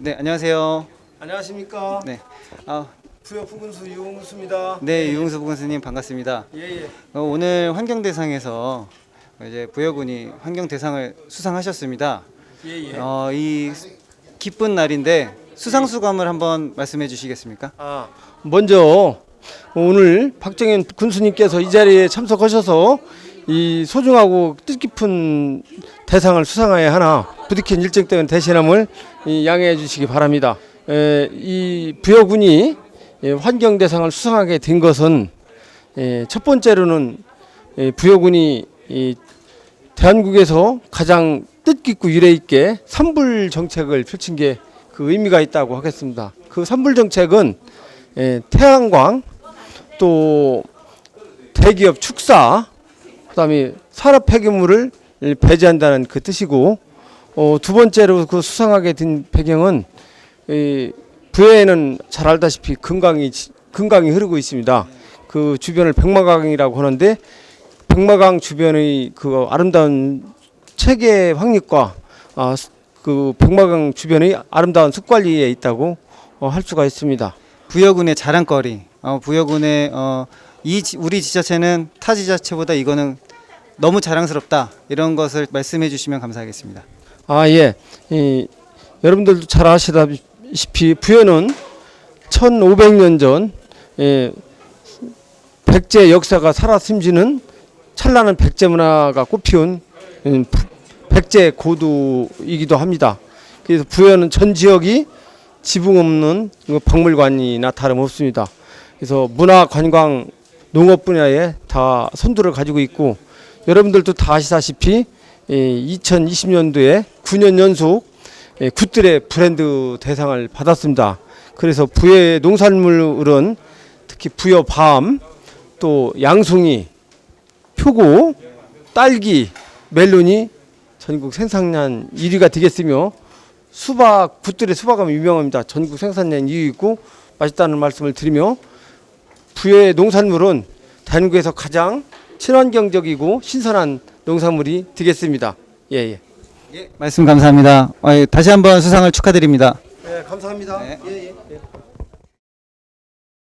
네, 안녕하세요. 안녕하십니까. 네. 아, 부여 부근수 유홍수입니다. 네, 유흥수 부군스님 반갑습니다. 예예. 어, 오늘 환경대상에서 이제 부여군이 환경대상을 수상하셨습니다. 예예. 어, 이 기쁜 날인데 수상 소감을 한번 말씀해 주시겠습니까? 아 먼저 오늘 박정현 군수님께서 이 자리에 참석하셔서 이 소중하고 뜻깊은 대상을 수상하여 하나 부득이한 일정 때문에 대신함을 이 양해해 주시기 바랍니다. 에, 이 부여군이 예, 환경 대상을 수상하게 된 것은 예, 첫 번째로는 예, 부여군이 이 대한민국에서 가장 뜻깊고 유래 있게 산불 정책을 펼친 게 그 의미가 있다고 하겠습니다. 그 산불 정책은 예, 태양광 또 대기업 축사 그다음에 산업 폐기물을 배제한다는 그 뜻이고 어, 두 번째로 그 수상하게 된 배경은 이 부여에는 잘 알다시피 금강이 지- 금강이 흐르고 있습니다. 그 주변을 백마강이라고 하는데 백마강 주변의 그 아름다운 체계 확립과 아, 스- 그 백마강 주변의 아름다운 숲관리에 있다고 어, 할 수가 있습니다. 부여군의 자랑거리. 어, 부여군의 어, 이 지- 우리 지자체는 타 지자체보다 이거는 너무 자랑스럽다. 이런 것을 말씀해 주시면 감사하겠습니다. 아 예, 이, 여러분들도 잘 아시다시피 부여는 1,500년 전 예, 백제 역사가 살아 숨지는 찬란한 백제 문화가 꽃피운 음, 부- 백제 고두이기도 합니다. 그래서 부여는 전 지역이 지붕 없는 그 박물관이나 다름없습니다. 그래서 문화 관광 농업 분야에 다 선두를 가지고 있고 여러분들도 다 아시다시피 2020년도에 9년 연속 예, 굿들의 브랜드 대상을 받았습니다. 그래서 부여의 농산물은 특히 부여 밤, 또 양송이, 표고, 딸기, 멜론이 전국 생산량 1위가 되겠으며 수박 굿들의 수박은 유명합니다. 전국 생산량 2위이고 맛있다는 말씀을 드리며 부여의 농산물은 대한민국에서 가장 친환경적이고 신선한 농산물이 되겠습니다. 예, 예. 예, 말씀 감사합니다. 어, 예, 다시 한번 수상을 축하드립니다. 네, 감사합니다. 네. 예, 예. 예.